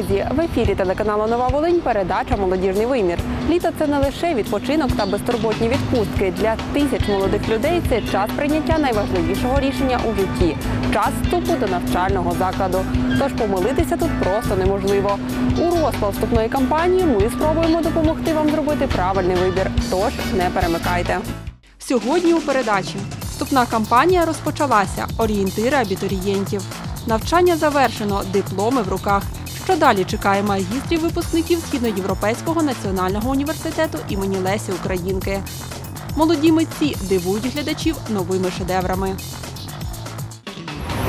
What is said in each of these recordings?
Друзі! В ефірі телеканалу Нова Волинь передача Молодіжний вимір. Літо це не лише відпочинок та безтурботні відпустки. Для тисяч молодих людей це час прийняття найважливішого рішення у житті час вступу до навчального закладу. Тож помилитися тут просто неможливо. У розпал вступної кампанії ми спробуємо допомогти вам зробити правильний вибір. Тож не перемикайте. Сьогодні у передачі вступна кампанія розпочалася. Орієнтири абітурієнтів. Навчання завершено, дипломи в руках. Що далі чекає магістрів випускників Східноєвропейського національного університету імені Лесі Українки. Молоді митці дивують глядачів новими шедеврами.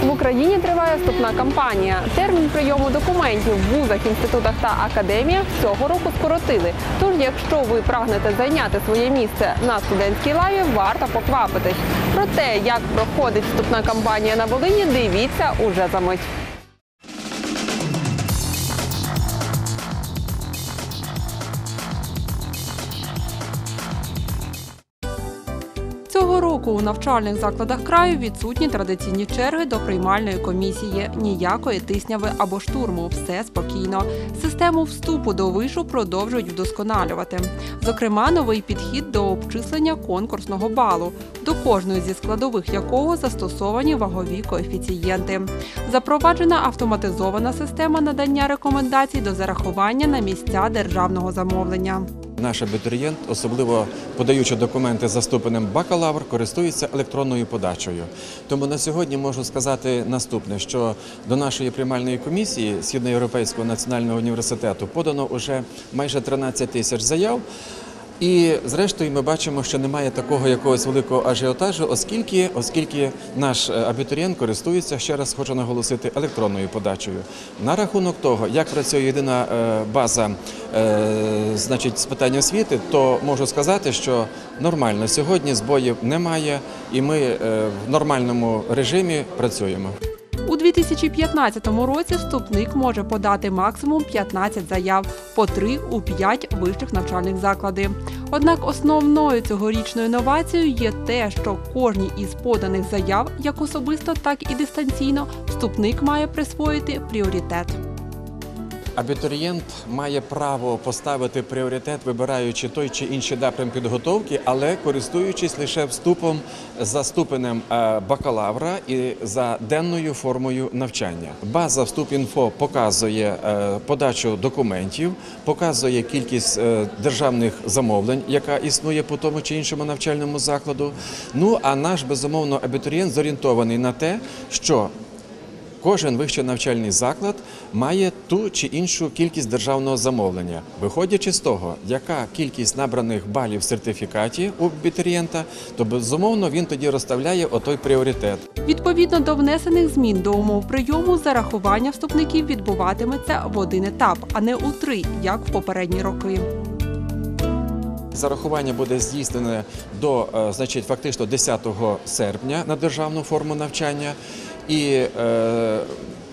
В Україні триває вступна кампанія. Термін прийому документів в вузах, інститутах та академіях цього року скоротили. Тож, якщо ви прагнете зайняти своє місце на студентській лаві, варто поквапитись. Про те, як проходить вступна кампанія на Волині, дивіться уже за мить. У навчальних закладах краю відсутні традиційні черги до приймальної комісії. Ніякої тисняви або штурму. Все спокійно. Систему вступу до вишу продовжують вдосконалювати. Зокрема, новий підхід до обчислення конкурсного балу, до кожної зі складових якого застосовані вагові коефіцієнти. Запроваджена автоматизована система надання рекомендацій до зарахування на місця державного замовлення. Наш абітурієнт, особливо подаючи документи за ступенем бакалавр, користується електронною подачею. Тому на сьогодні можу сказати наступне: що до нашої приймальної комісії Східноєвропейського національного університету подано вже майже 13 тисяч заяв. І зрештою ми бачимо, що немає такого якогось великого ажіотажу, оскільки, оскільки наш е, абітурієнт користується, ще раз хочу наголосити, електронною подачею. На рахунок того, як працює єдина е, база е, значить, з питань освіти, то можу сказати, що нормально сьогодні збоїв немає, і ми в нормальному режимі працюємо. У 2015 році вступник може подати максимум 15 заяв по 3 у 5 вищих навчальних закладів. Однак основною цьогорічною новацією є те, що кожній із поданих заяв, як особисто, так і дистанційно, вступник має присвоїти пріоритет. Абітурієнт має право поставити пріоритет, вибираючи той чи інший напрям підготовки, але користуючись лише вступом за ступенем е, бакалавра і за денною формою навчання. База «Вступінфо» показує е, подачу документів, показує кількість е, державних замовлень, яка існує по тому чи іншому навчальному закладу. Ну а наш безумовно абітурієнт зорієнтований на те, що Кожен вищий навчальний заклад має ту чи іншу кількість державного замовлення. Виходячи з того, яка кількість набраних балів в сертифікаті у абітурієнта, то безумовно він тоді розставляє отой пріоритет. Відповідно до внесених змін до умов прийому, зарахування вступників відбуватиметься в один етап, а не у три, як в попередні роки. Зарахування буде здійснене до е, значить, фактично 10 серпня на державну форму навчання. І е,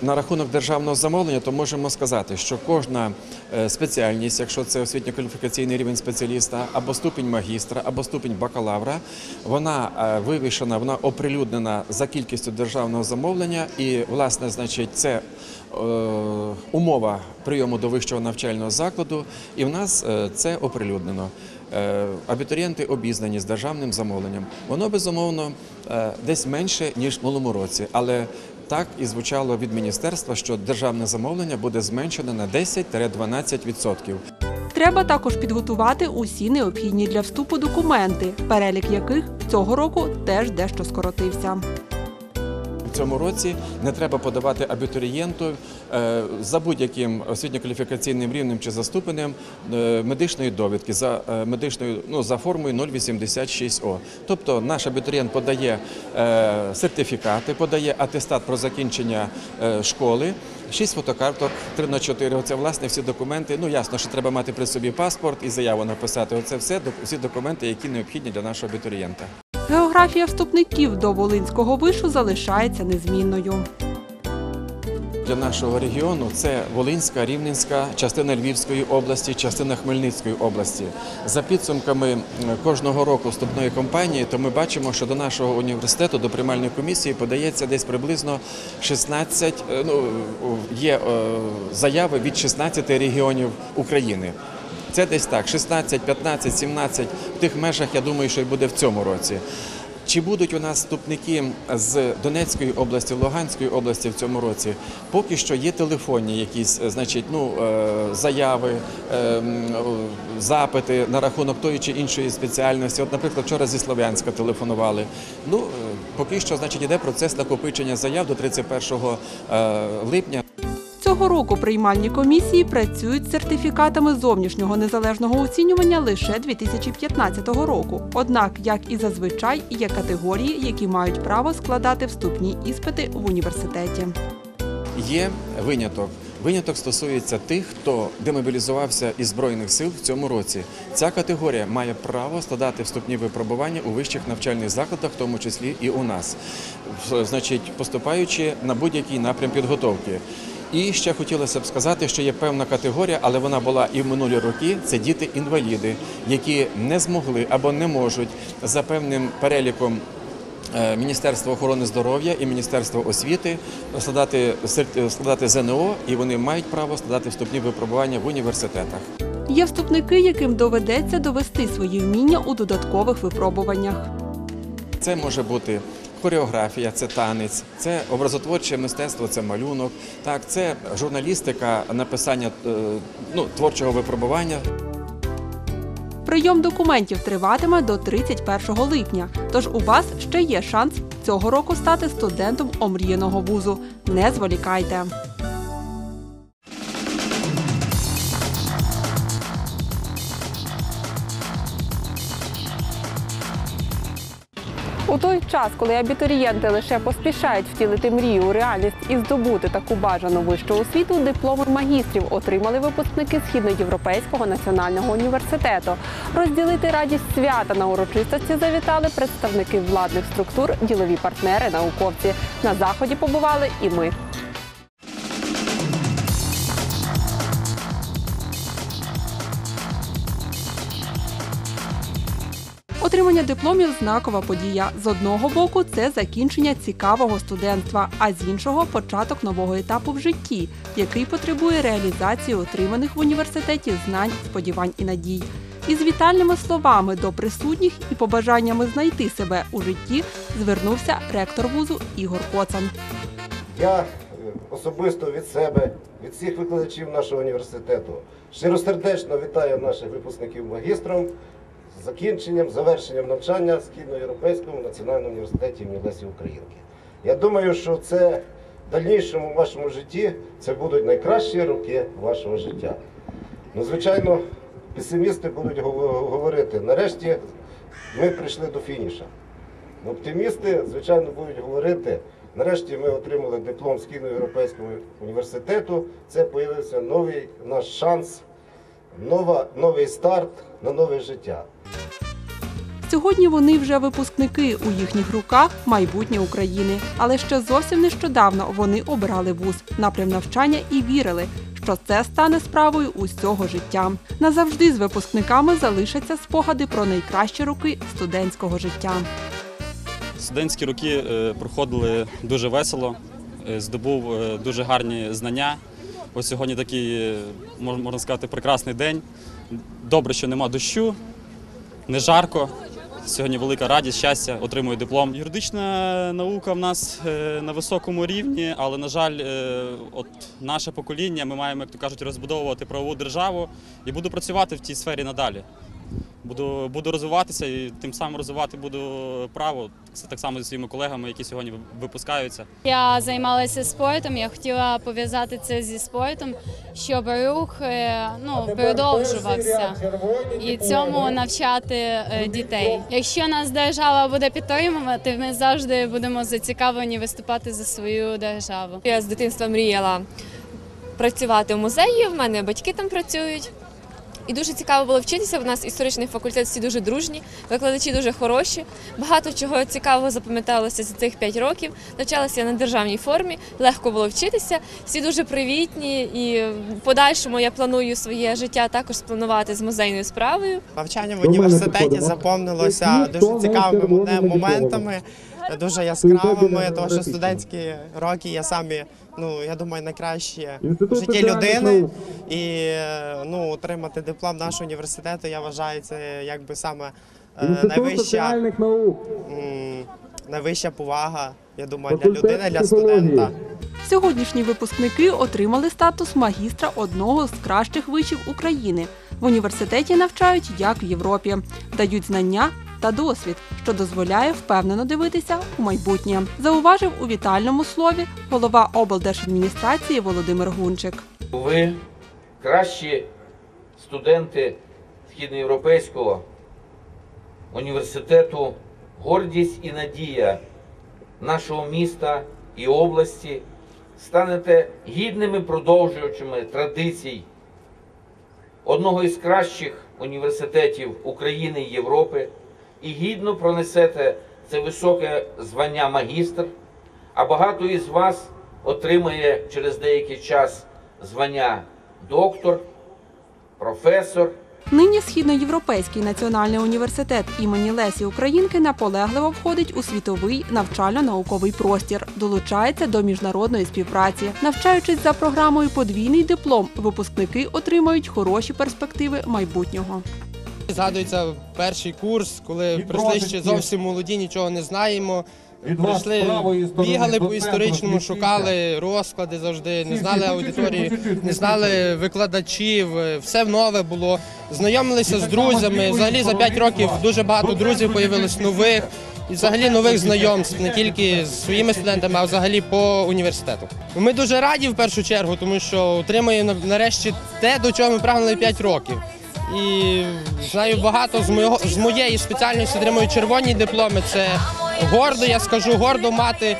на рахунок державного замовлення, то можемо сказати, що кожна е, спеціальність, якщо це освітньо-кваліфікаційний рівень спеціаліста, або ступінь магістра, або ступінь бакалавра, вона е, вивішена, вона оприлюднена за кількістю державного замовлення, і власне, значить, це умова прийому до вищого навчального закладу, і в нас це оприлюднено. Е, Абітурієнти обізнані з державним замовленням. Воно безумовно е, десь менше ніж в минулому році, але так і звучало від міністерства, що державне замовлення буде зменшено на 10-12%. Треба також підготувати усі необхідні для вступу документи, перелік яких цього року теж дещо скоротився. Цьому році не треба подавати абітурієнту е, за будь-яким освітньо-кваліфікаційним рівнем чи за ступенем е, медичної довідки за е, медичною ну за формою 086О. Тобто наш абітурієнт подає сертифікати, подає атестат про закінчення школи. Шість фотокарток, 3 на 4 Оце власне всі документи. Ну ясно, що треба мати при собі паспорт і заяву написати. Оце все всі документи, які необхідні для нашого абітурієнта. Географія вступників до Волинського вишу залишається незмінною. для нашого регіону це Волинська, Рівненська, частина Львівської області, частина Хмельницької області. За підсумками кожного року вступної кампанії, то ми бачимо, що до нашого університету, до приймальної комісії подається десь приблизно 16, е, ну, є е, заяви від 16 регіонів України. Це десь так, 16, 15, 17, в тих межах, я думаю, що й буде в цьому році. Чи будуть у нас вступники з Донецької області, Луганської області в цьому році? Поки що є телефонні якісь, е, значить, ну, е, заяви, е, запити на рахунок тої чи іншої спеціальності. От, наприклад, вчора зі Слов'янська телефонували. Ну, поки що, значить, іде процес накопичення заяв до 31 е, липня. Цього року приймальні комісії працюють з сертифікатами зовнішнього незалежного оцінювання лише 2015 року. Однак, як і зазвичай, є категорії, які мають право складати вступні іспити в університеті. Є виняток. Виняток стосується тих, хто демобілізувався із збройних сил в цьому році. Ця категорія має право складати вступні випробування у вищих навчальних закладах, в тому числі і у нас, значить, поступаючи на будь-який напрям підготовки. І ще хотілося б сказати, що є певна категорія, але вона була і в минулі роки. Це діти-інваліди, які не змогли або не можуть за певним переліком Е, Міністерство охорони здоров'я і Міністерство освіти складати, складати ЗНО, і вони мають право складати вступні випробування в університетах. Є вступники, яким доведеться довести свої вміння у додаткових випробуваннях. Це може бути хореографія, це танець, це образотворче мистецтво, це малюнок, так, це журналістика, написання е, ну, творчого випробування. Прийом документів триватиме до 31 липня. Тож у вас ще є шанс цього року стати студентом омріяного вузу. Не зволікайте. Час, коли абітурієнти лише поспішають втілити мрію у реальність і здобути таку бажану вищу освіту, дипломи магістрів отримали випускники Східноєвропейського національного університету. Розділити радість свята на урочистості завітали представники владних структур, ділові партнери, науковці. На заході побували і ми. Отримання дипломів знакова подія. З одного боку, це закінчення цікавого студентства, а з іншого початок нового етапу в житті, який потребує реалізації отриманих в університеті знань, сподівань і надій. Із вітальними словами до присутніх і побажаннями знайти себе у житті звернувся ректор вузу Ігор Коцан. Я е, особисто від себе, від всіх викладачів нашого університету щиросердечно вітаю наших випускників магістром з закінченням, завершенням навчання в Східноєвропейському національному університеті імені Лесі Українки. Я думаю, що це в дальнішому вашому житті це будуть найкращі роки вашого життя. Ну, звичайно, песимісти будуть говорити, нарешті ми прийшли до фініша. Ну, Оптимісти, звичайно, будуть говорити. Нарешті ми отримали диплом Східноєвропейського університету. Це появився новий наш шанс, нова, новий старт на нове життя. Сьогодні вони вже випускники у їхніх руках майбутнє України. Але ще зовсім нещодавно вони обирали вуз, напрям навчання і вірили, що це стане справою усього життя. Назавжди з випускниками залишаться спогади про найкращі роки студентського життя. Студентські роки е, проходили дуже весело, е, здобув е, дуже гарні знання. Ось сьогодні такий, е, можна сказати, прекрасний день. Добре, що нема дощу, не жарко. Сьогодні велика радість, щастя, отримую диплом. Юридична наука в нас е, на високому рівні, але, на жаль, е, от наше покоління, ми маємо, як то кажуть, розбудовувати правову державу і буду працювати в цій сфері надалі. Буду, буду розвиватися і тим самим розвивати буду право. Це так само зі своїми колегами, які сьогодні випускаються. Я займалася спортом, я хотіла пов'язати це зі спортом, щоб рух е, ну, продовжувався і цьому навчати е, дітей. Якщо нас держава буде підтримувати, ми завжди будемо зацікавлені виступати за свою державу. Я з дитинства мріяла працювати в музеї. В мене батьки там працюють. І дуже цікаво було вчитися. У нас історичний факультет всі дуже дружні, викладачі дуже хороші. Багато чого цікавого запам'яталося за цих 5 років. Навчалася я на державній формі, легко було вчитися. Всі дуже привітні, і в подальшому я планую своє життя також спланувати з музейною справою. Навчання в університеті заповнилося дуже цікавими моментами, дуже яскравими, тому що студентські роки є самі, ну я думаю, найкращі в житті людини. І е, ну, отримати диплом нашого університету, я вважаю, це якби саме е, найвища, найвища повага, я думаю, для людини, для студента. Сьогоднішні випускники отримали статус магістра одного з кращих вишів України. В університеті навчають як в Європі, дають знання та досвід, що дозволяє впевнено дивитися у майбутнє. Зауважив у вітальному слові голова облдержадміністрації Володимир Гунчик. Ви кращі студенти Східноєвропейського університету, гордість і надія нашого міста і області, станете гідними продовжувачами традицій одного із кращих університетів України і Європи і гідно пронесете це високе звання магістр, а багато із вас отримає через деякий час звання доктор, професор. Нині Східноєвропейський національний університет імені Лесі Українки наполегливо входить у світовий навчально-науковий простір, долучається до міжнародної співпраці. Навчаючись за програмою подвійний диплом, випускники отримають хороші перспективи майбутнього. Згадується перший курс, коли прийшли ще зовсім молоді, нічого не знаємо. Прийшли, бігали по історичному, шукали розклади завжди, не знали аудиторії, не знали викладачів, все нове було. Знайомилися з друзями. Взагалі за 5 років дуже багато друзів появилось нових. І взагалі нових знайомств не тільки з своїми студентами, а взагалі по університету. Ми дуже раді в першу чергу, тому що отримуємо нарешті те, до чого ми прагнули 5 років. І знаю багато з моєго з моєї спеціальності отримують червоні дипломи. Це гордо, я скажу, гордо мати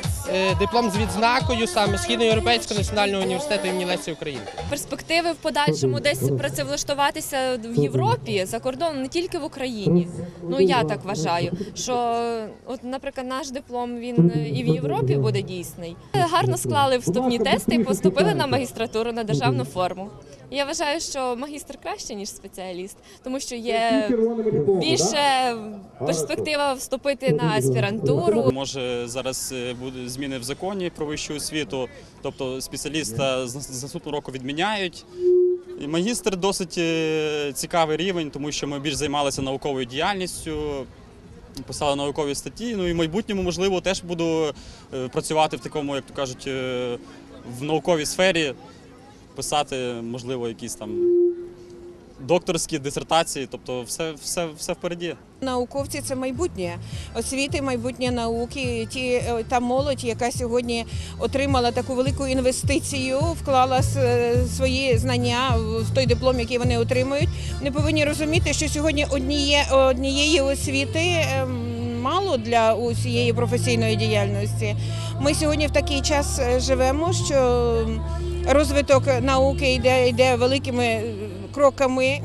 диплом з відзнакою саме Східноєвропейського національного університету імені Лесі України. Перспективи в подальшому десь працевлаштуватися в Європі за кордоном, не тільки в Україні. Ну я так вважаю, що от, наприклад, наш диплом він е, і в Європі буде дійсний. Гарно склали вступні тести і поступили на магістратуру на державну форму. Я вважаю, що магістр краще ніж спеціаліст, тому що є більше перспектива вступити на аспірантуру. Може зараз е, буде зміни в законі про вищу освіту, тобто спеціаліста з наступного року відміняють. Магістр досить е, цікавий рівень, тому що ми більш займалися науковою діяльністю, писали наукові статті. Ну і в майбутньому, можливо, теж буду е, працювати в такому, як то кажуть, е, в науковій сфері, писати, можливо, якісь там докторські дисертації, тобто все, все, все впереді. Науковці це майбутнє освіти, майбутнє науки. Ті е, та молодь, яка сьогодні отримала таку велику інвестицію, вклала свої знання в той диплом, який вони отримують. Вони повинні розуміти, що сьогодні одніє, однієї освіти. ем, Мало для усієї професійної діяльності. Ми сьогодні в такий час е, живемо, що розвиток науки йде, йде великими е, кроками е,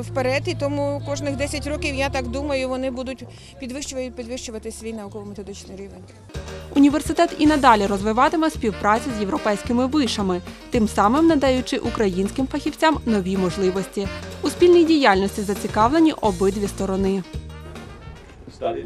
вперед, і тому кожних 10 років, я так думаю, вони будуть підвищувати, підвищувати свій науково-методичний рівень. Університет і надалі розвиватиме співпрацю з європейськими вишами, тим самим надаючи українським фахівцям нові можливості. У спільній діяльності зацікавлені обидві сторони.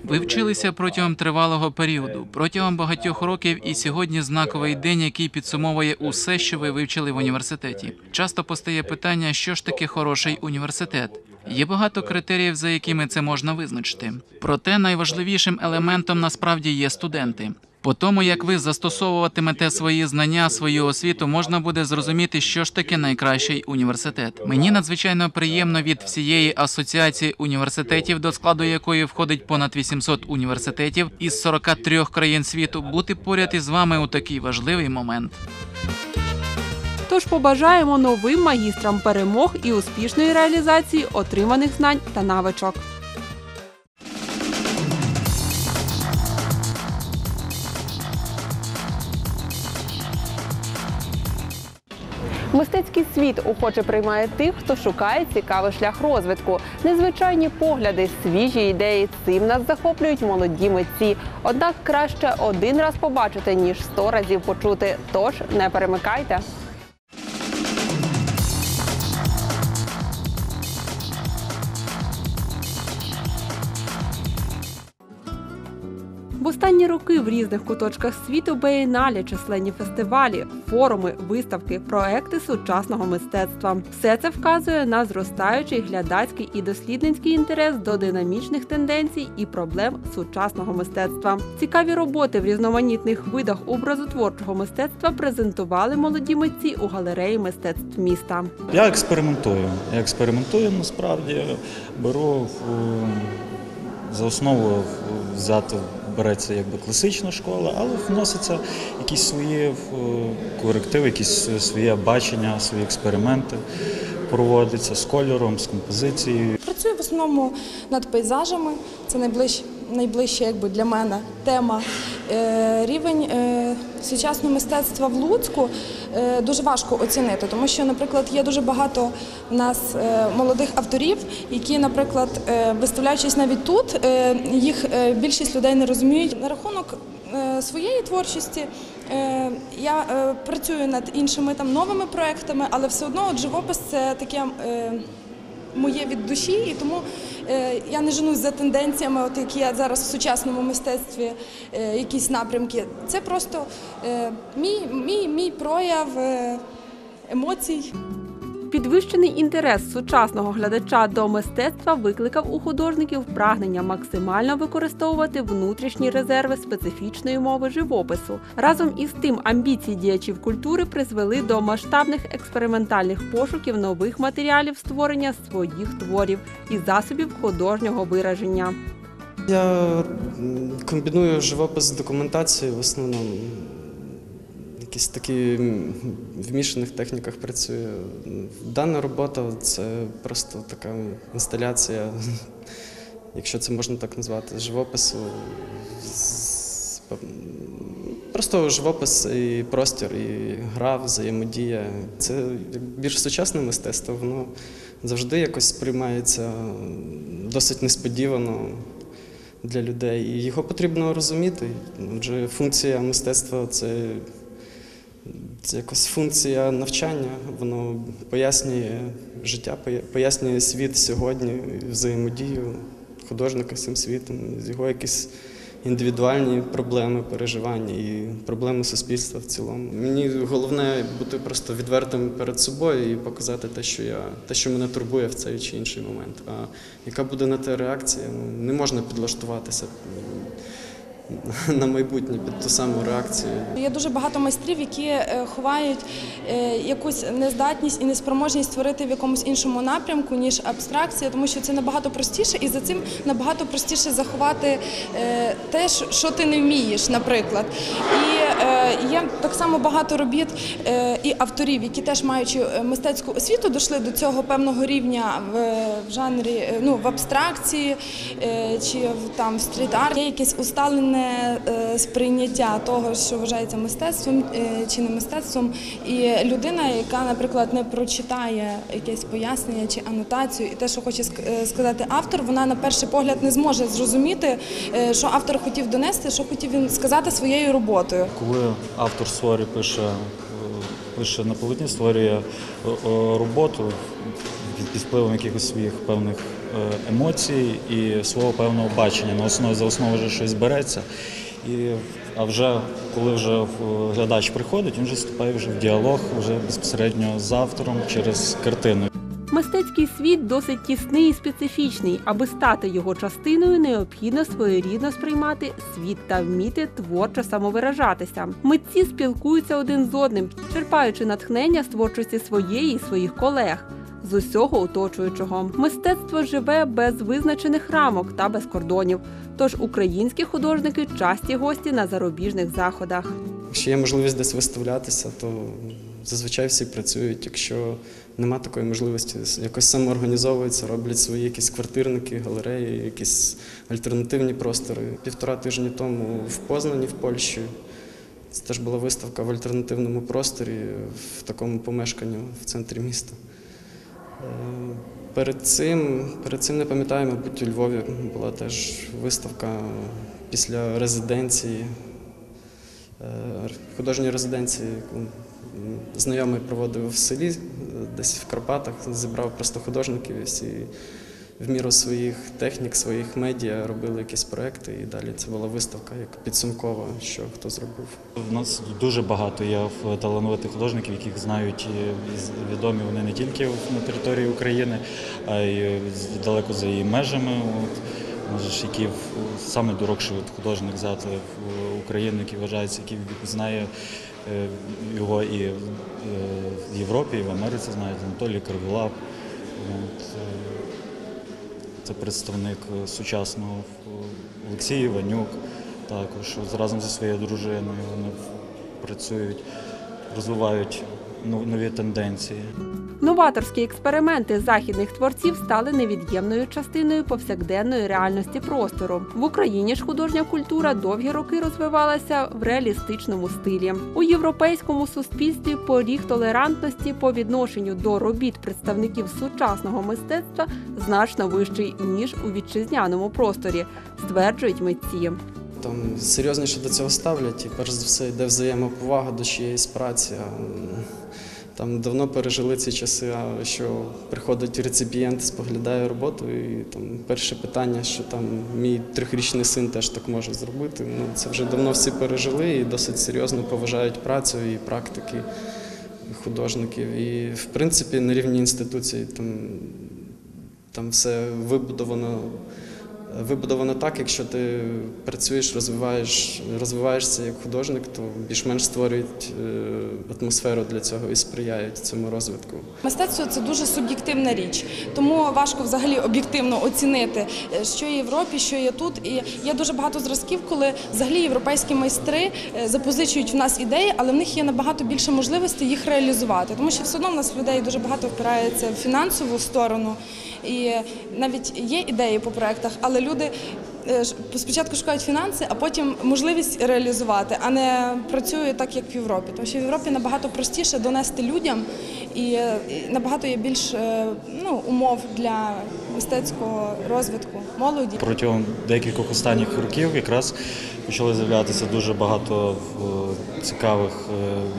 Ви вчилися протягом тривалого періоду, протягом багатьох років, і сьогодні знаковий день, який підсумовує усе, що ви вивчили в університеті. Часто постає питання, що ж таке хороший університет. Є багато критеріїв, за якими це можна визначити. Проте найважливішим елементом насправді є студенти. По тому, як ви застосовуватимете свої знання, свою освіту, можна буде зрозуміти, що ж таке найкращий університет. Мені надзвичайно приємно від всієї асоціації університетів, до складу якої входить понад 800 університетів із 43 країн світу, бути поряд із вами у такий важливий момент. Тож побажаємо новим магістрам перемог і успішної реалізації отриманих знань та навичок. Мистецький світ охоче приймає тих, хто шукає цікавий шлях розвитку, незвичайні погляди, свіжі ідеї. Цим нас захоплюють молоді митці. Однак краще один раз побачити, ніж сто разів почути. Тож не перемикайте. Останні роки в різних куточках світу бієнале, численні фестивалі, форуми, виставки, проекти сучасного мистецтва. Все це вказує на зростаючий глядацький і дослідницький інтерес до динамічних тенденцій і проблем сучасного мистецтва. Цікаві роботи в різноманітних видах образотворчого мистецтва презентували молоді митці у галереї мистецтв міста. Я експериментую. Я експериментую насправді. Беру за основу взяти береться якби класична школа, але вносяться якісь свої е, корективи, якісь своє бачення, свої експерименти проводяться з кольором, з композицією. Працюю в основному над пейзажами. Це найближче, найближче якби для мене тема. Е, Рівень е, сучасного мистецтва в Луцьку е, дуже важко оцінити, тому що, наприклад, є дуже багато в нас молодих авторів, які, наприклад, виставляючись навіть тут, їх більшість людей не розуміють. На рахунок своєї творчості я працюю над іншими там новими проектами, але все одно от живопис це таке. моє від душі, і тому я не женусь за тенденціями, от які я зараз в сучасному мистецтві, е, якісь напрямки. Це просто е, мій, мій, мій прояв е, емоцій. Підвищений інтерес сучасного глядача до мистецтва викликав у художників прагнення максимально використовувати внутрішні резерви специфічної мови живопису. Разом із тим, амбіції діячів культури призвели до масштабних експериментальних пошуків нових матеріалів створення своїх творів і засобів художнього вираження. Я комбіную живопис з документацією в основному. Якісь такі м, в мішаних техніках працюю. Дана робота це просто така інсталяція, якщо це можна так назвати, живопису. Просто живопис і простір, і гра, взаємодія. Це більш сучасне мистецтво, воно завжди якось сприймається досить несподівано для людей. І його потрібно розуміти. Адже функція мистецтва це, це якось функція навчання, воно пояснює життя, пояснює світ сьогодні, взаємодію художника з цим світом, його якісь індивідуальні проблеми, переживання і проблеми суспільства в цілому. Мені головне бути просто відвертим перед собою і показати те, що я те, що мене турбує в цей чи інший момент. А яка буде на те реакція? Ну не можна підлаштуватися на майбутнє під ту саму реакцію. Є дуже багато майстрів, які е, ховають е, якусь нездатність і неспроможність створити в якомусь іншому напрямку, ніж абстракція, тому що це набагато простіше, і за цим набагато простіше заховати е, те, що- ти не вмієш, наприклад. І є так само багато робіт е, і авторів, які теж маючи е, мистецьку освіту, дійшли до цього певного рівня в, жанрі, е, ну в абстракції е, чи в там в стріт-арт. Є якесь усталене е, сприйняття того, що вважається мистецтвом е, чи не мистецтвом. І людина, яка, наприклад, не прочитає якесь пояснення чи анотацію, і те, що хоче ск- е, сказати автор, вона на перший погляд не зможе зрозуміти, е, що автор хотів донести, що хотів він сказати своєю роботою. Коли автор створює, пише, е, пише на полотні, створює е, е, роботу під впливом якихось своїх певних емоцій і свого певного бачення. На основі за основу вже щось береться. І, а вже коли вже глядач приходить, він вже вступає вже в діалог вже безпосередньо з автором через картину. Мистецький світ досить тісний і специфічний. Аби стати його частиною, необхідно своєрідно сприймати світ та вміти творчо самовиражатися. Митці спілкуються один з одним, черпаючи натхнення з творчості своєї і своїх колег. З усього оточуючого мистецтво живе без визначених рамок та без кордонів. Тож українські художники часті гості на зарубіжних заходах. Якщо є можливість десь виставлятися, то зазвичай всі працюють. Якщо нема такої можливості, якось самоорганізовуються, роблять свої якісь квартирники, галереї, якісь альтернативні простори. Півтора тижні тому в Познані, в Польщі, Це теж була виставка в альтернативному просторі в такому помешканні в центрі міста. Е, Перед цим, перед цим не пам'ятаю, мабуть, у Львові була теж виставка після резиденції, е, художньої резиденції, знайомий проводив в селі, е, десь в Карпатах, зібрав просто художників і всі в міру своїх технік, своїх медіа робили якісь проекти, і далі це була виставка як підсумкова, що хто зробив. У нас дуже багато є талановитих художників, яких знають і відомі вони не тільки на території України, а й далеко за її межами. Може які саме дорогший художник взяти в Україну, який вважається, який знає е, його і е, в Європі, і в Америці знають Анатолій Каргулап. Е, це представник е, сучасного е, Олексій Іванюк, також разом зі своєю дружиною вони працюють, розвивають ну- нові тенденції. Новаторські експерименти західних творців стали невід'ємною частиною повсякденної реальності простору. В Україні ж художня культура довгі роки розвивалася в реалістичному стилі. У європейському суспільстві поріг толерантності по відношенню до робіт представників сучасного мистецтва значно вищий ніж у вітчизняному просторі, стверджують митці. Там серйозніше до цього ставлять, і перш за все йде взаємоповага до чиєїсь праці. Там давно пережили ці часи, що приходить реципієнт, споглядає роботу, і там перше питання, що там мій трьохрічний син теж так може зробити. Ну це вже давно всі пережили і досить серйозно поважають працю і практики художників. І в принципі на рівні інституцій там, там все вибудовано вибудовано так, якщо ти працюєш, розвиваєш, розвиваєшся як художник, то більш-менш створюють е, атмосферу для цього і сприяють цьому розвитку. Мистецтво це дуже суб'єктивна річ, тому важко взагалі об'єктивно оцінити, е, що є в Європі, що є тут. І є дуже багато зразків, коли взагалі європейські майстри е, запозичують в нас ідеї, але в них є набагато більше можливостей їх реалізувати. Тому що все одно в нас людей дуже багато впирається в фінансову сторону. І навіть є ідеї по проектах, але люди е, спочатку шукають фінанси, а потім можливість реалізувати, а не працюють так, як в Європі. Тому що в Європі набагато простіше донести людям і набагато є більш е, ну, умов для мистецького розвитку молоді. Протягом декількох останніх років якраз почали з'являтися дуже багато е, цікавих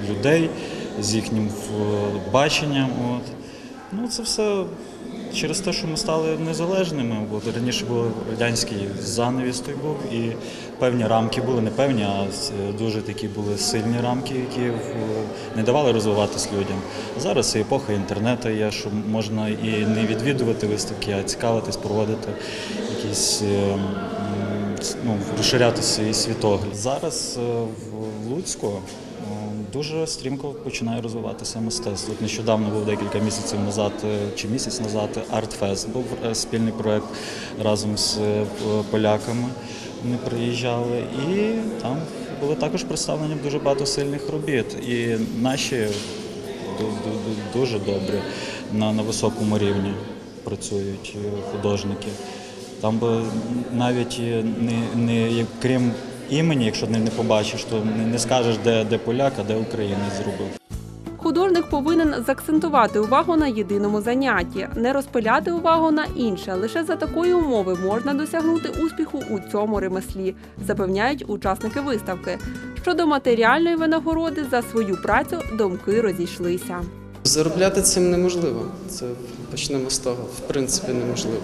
людей з їхнім баченням. От. Ну, це все через те, що ми стали незалежними. Бо раніше був радянський занавіс той був, і певні рамки були, не певні, а е, дуже такі були сильні рамки, які е, не давали розвиватись людям. Зараз епоха інтернету є, що можна і не відвідувати виставки, а цікавитись, проводити якісь. е, Ну, розширяти свій світогляд. Зараз в Луцьку дуже стрімко починає розвиватися мистецтво. От нещодавно був декілька місяців назад е, чи місяць назад Артфест був е, спільний проект разом з е, поляками. Вони приїжджали, і там були також представлені дуже багато сильних робіт. І наші ду- ду- ду- дуже добрі на, на високому рівні працюють художники. Там би навіть не, не крім імені, якщо не, побачиш, то не, скажеш, де, де поляк, а де українець зробив. Художник повинен закцентувати увагу на єдиному занятті, не розпиляти увагу на інше. Лише за такої умови можна досягнути успіху у цьому ремеслі, запевняють учасники виставки. Щодо матеріальної винагороди за свою працю думки розійшлися. Заробляти цим неможливо. Це почнемо з того. В принципі, неможливо.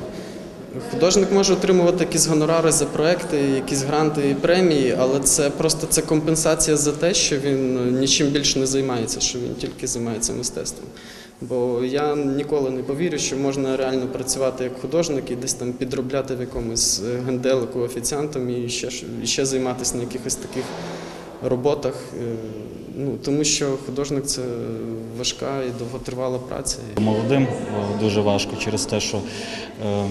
Художник може отримувати якісь гонорари за проекти, якісь гранти і премії, але це просто це компенсація за те, що він ну, нічим більше не займається, що він тільки займається мистецтвом. Бо я ніколи не повірю, що можна реально працювати як художник і десь там підробляти в якомусь е, генделику офіціантом і ще, і ще займатися на якихось таких роботах. Ну, тому що художник це важка і довготривала праця. Молодим дуже важко через те, що е,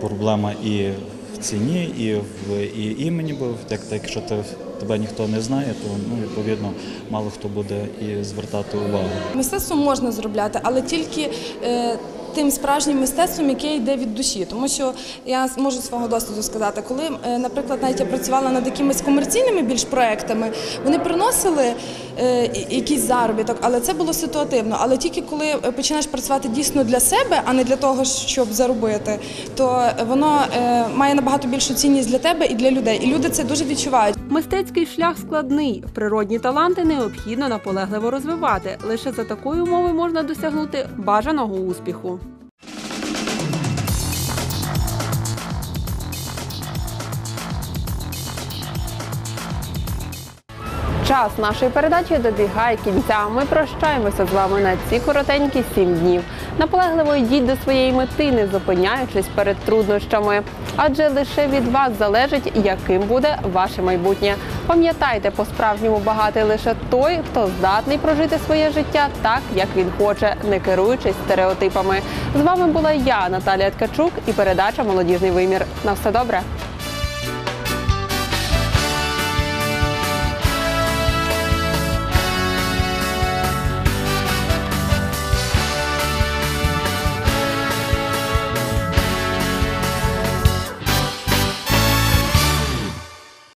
проблема і в ціні, і в і імені, бо як, так, якщо ти, тебе ніхто не знає, то ну, відповідно мало хто буде і звертати увагу. Мистецтво можна зробляти, але тільки е, тим справжнім мистецтвом, яке йде від душі. Тому що я можу свого досвіду сказати, коли, е, наприклад, навіть я працювала над якимись комерційними більш проектами, вони приносили е, якийсь заробіток, але це було ситуативно. Але тільки коли е, починаєш працювати дійсно для себе, а не для того, щоб заробити, то воно має набагато більшу цінність для тебе і для людей. І люди це дуже відчувають. Мистецький шлях складний. Природні таланти необхідно наполегливо розвивати. Лише за такої умови можна досягнути бажаного успіху. Час нашої передачі добігає кінця. Ми прощаємося з вами на ці коротенькі сім днів. Наполегливо йдіть до своєї мети, не зупиняючись перед труднощами. Адже лише від вас залежить, яким буде ваше майбутнє. Пам'ятайте, по-справжньому багатий лише той, хто здатний прожити своє життя так, як він хоче, не керуючись стереотипами. З вами була я, Наталія Ткачук, і передача Молодіжний вимір. На все добре.